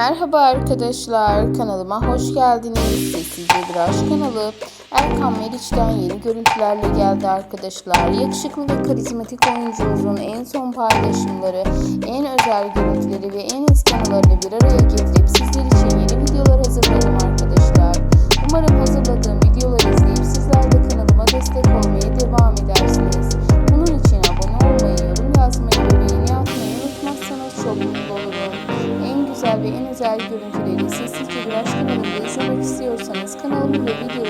Merhaba arkadaşlar, kanalıma hoş geldiniz. Sessizce bir aşk kanalı. Erkan Meriç'ten yeni görüntülerle geldi arkadaşlar. Yakışıklı ve karizmatik oyuncumuzun en son paylaşımları, en özel görüntüleri ve en eski anılarını bir araya getirip sizler için yeni videolar hazırladım arkadaşlar. Umarım hazırladığım videoları izleyip sizler de kanalıma destek güzel ve en özel görüntüleri sessizce bir aşk izlemek istiyorsanız kanalımı ve. Hoşçakalın.